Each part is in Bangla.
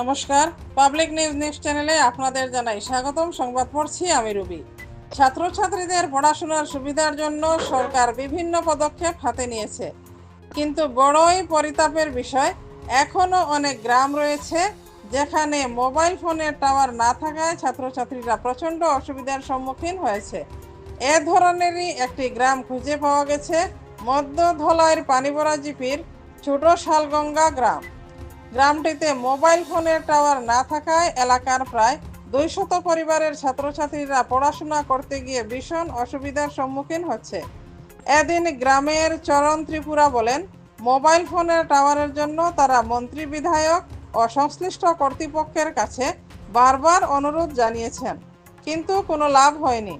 নমস্কার। পাবলিক নিউজ নিউজ চ্যানেলে আপনাদের জানাই স্বাগতম। সংবাদ পড়ছি আমি রুবি। ছাত্রছাত্রীদের পড়াশোনার সুবিধার জন্য সরকার বিভিন্ন পদক্ষেপ হাতে নিয়েছে। কিন্তু বড়ই পরিতাপের বিষয়, এখনও অনেক গ্রাম রয়েছে যেখানে মোবাইল ফোনের টাওয়ার না থাকায় ছাত্রছাত্রীরা প্রচণ্ড অসুবিধার সম্মুখীন হয়েছে। এ ধরনেরই একটি গ্রাম খুঁজে পাওয়া গেছে মধ্য ধলাইয়ের পানিবরা জিপির ছোট শালগঙ্গা গ্রাম। গ্রামটিতে মোবাইল ফোনের টাওয়ার না থাকায় এলাকার প্রায় দুইশত পরিবারের ছাত্রছাত্রীরা পড়াশোনা করতে গিয়ে ভীষণ অসুবিধার সম্মুখীন হচ্ছে। এদিন গ্রামের চরণ ত্রিপুরা বলেন, মোবাইল ফোনের টাওয়ারের জন্য তারা মন্ত্রী বিধায়ক ও সংশ্লিষ্ট কর্তৃপক্ষের কাছে বারবার অনুরোধ জানিয়েছেন, কিন্তু কোনো লাভ হয়নি।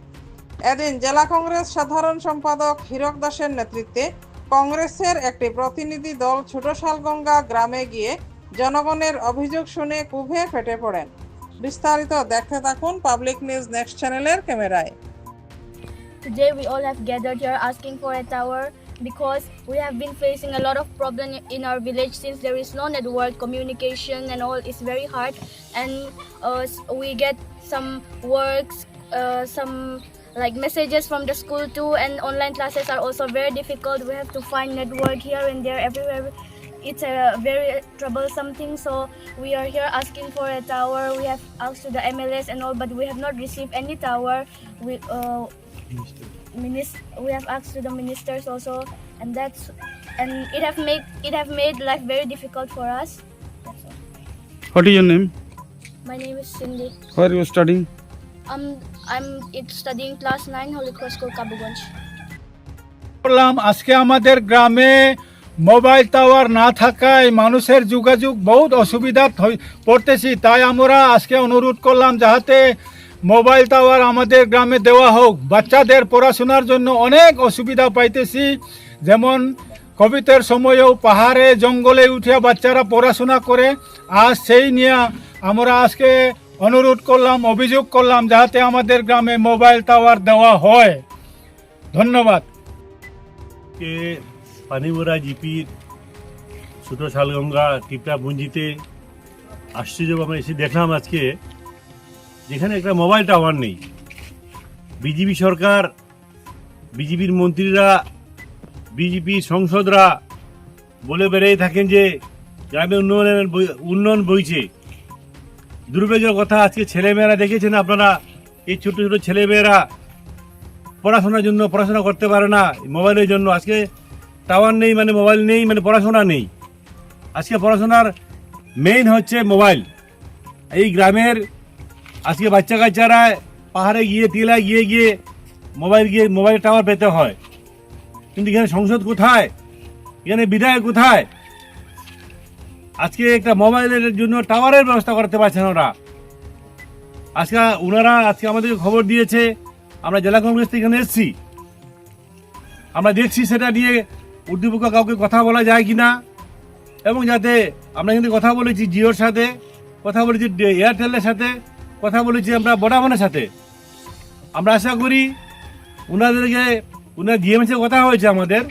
এদিন জেলা কংগ্রেস সাধারণ সম্পাদক হীরক দাসের নেতৃত্বে কংগ্রেসের একটি প্রতিনিধি দল ছোট শালগঙ্গা গ্রামে গিয়ে জনগণের অভিযোগ শুনে কুভে ফেটে পড়েন বিস্তারিত দেখতে থাকুন পাবলিক নিউজ নেক্সট চ্যানেলের ক্যামেরায় Today we all have gathered here asking for a tower because we have been facing a lot of problem in our village since there is no network communication and all is very hard and uh, we get some works uh, some like messages from the school too and online classes are also very difficult we have to find network here and there everywhere it's a very troublesome thing so we are here asking for a tower we have asked to the mls and all but we have not received any tower we uh, minis- we have asked to the ministers also and that's and it have made it have made life very difficult for us that's all. What is your name? my name is cindy Where you studying? um i'm it's studying class 9 holy cross school kabugonj করলাম আজকে আমাদের গ্রামে মোবাইল টাওয়ার না থাকায় মানুষের যোগাযোগ বহুত অসুবিধা পড়তেছি। তাই আমরা আজকে অনুরোধ করলাম যাহাতে মোবাইল টাওয়ার আমাদের গ্রামে দেওয়া হোক। বাচ্চাদের পড়াশোনার জন্য অনেক অসুবিধা পাইতেছি। যেমন কোভিডের সময়েও পাহাড়ে, জঙ্গলে উঠিয়া বাচ্চারা পড়াশোনা করে। আজ সেই নিয়ে আমরা আজকে অনুরোধ করলাম, অভিযোগ করলাম যাহাতে আমাদের গ্রামে মোবাইল টাওয়ার দেওয়া হয়। ধন্যবাদ। কে পানিবরা জিপির ছোট শালগঙ্গা টিপটা পুঞ্জিতে আশ্চর্য আমরা এসে দেখলাম আজকে, যেখানে একটা মোবাইল টাওয়ার নেই। বিজেপি সরকার, বিজেপির মন্ত্রীরা, বিজেপি সংসদরা বলে বেড়েই থাকেন যে গ্রামে উন্নয়নের উন্নয়ন বইছে। দুর্ভাগ্যের কথা আজকে ছেলেমেয়েরা দেখেছেন আপনারা, এই ছোট ছোট ছেলেমেয়েরা পড়াশোনার জন্য পড়াশোনা করতে পারে না মোবাইলের জন্য। আজকে টাওয়ার নেই মানে মোবাইল নেই মানে পড়াশোনা নেই। আজকে পড়াশোনার মেইন হচ্ছে মোবাইল। এই গ্রামের আজকে বাচ্চা কাচ্চারা পাহাড়ে গিয়ে, টিলায় গিয়ে গিয়ে মোবাইল গিয়ে মোবাইল টাওয়ার পেতে হয়। কিন্তু এখানে সংসদ কোথায়? এখানে বিধায়ক কোথায়? আজকে একটা মোবাইলের জন্য টাওয়ারের ব্যবস্থা করতে পারছেন ওরা। আজকে ওনারা আজকে আমাদেরকে খবর দিয়েছে, আমরা জেলা কংগ্রেস থেকে এখানে এসেছি। আমরা দেখছি সেটা নিয়ে উর্দুপক্ষ কাউকে কথা বলা যায় কিনা? এবং যাতে আমরা কিন্তু কথা বলেছি জিওর সাথে, কথা বলেছি এয়ারটেলের সাথে, কথা বলেছি আমরা বডাফোনের সাথে। আমরা আশা করি ওনাদেরকে ওনার ডিএমএসে কথা হয়েছে আমাদের।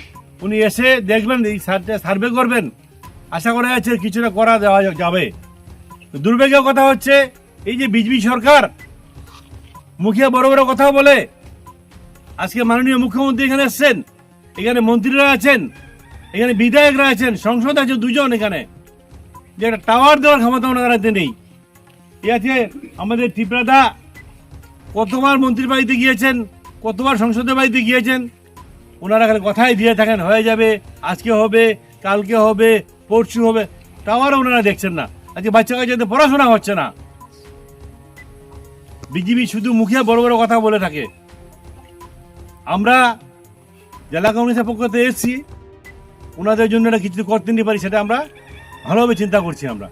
উনি এসে দেখবেন, এই সার্ভে করবেন। আশা করা যাচ্ছে কিছুটা করা দেওয়া যাবে। দুর্ভাগ্যের কথা হচ্ছে, এই যে বিজেপি সরকার মুখিয়া বড় বড় কথা বলে, আজকে মাননীয় মুখ্যমন্ত্রী এখানে এসছেন। এখানে মন্ত্রীরা আছেন, এখানে বিধায়করা আছেন, সংসদ আছে দুজন এখানে। যে একটা টাওয়ার দেওয়ার ক্ষমতা ওনার হাতে নেই। ঠিক আছে? আমাদের ত্রিপুরাদা কতবার মন্ত্রীর বাড়িতে গিয়েছেন, কতবার সংসদের বাড়িতে গিয়েছেন, ওনারা খালি কথাই দিয়ে থাকেন, হয়ে যাবে, আজকে হবে, কালকে হবে, পরশু হবে টাওয়ারও ওনারা দেখছেন না। আজকে বাচ্চা কাচ্চাদের পড়াশোনা হচ্ছে না। বিজেপি শুধু মুখে বড় বড় কথা বলে থাকে। আমরা জেলা কংগ্রেসের পক্ষ থেকে এসেছি। ওনাদের জন্য একটা কিছু করতে নিতে পারি, সেটা আমরা ভালোভাবে চিন্তা করছি আমরা।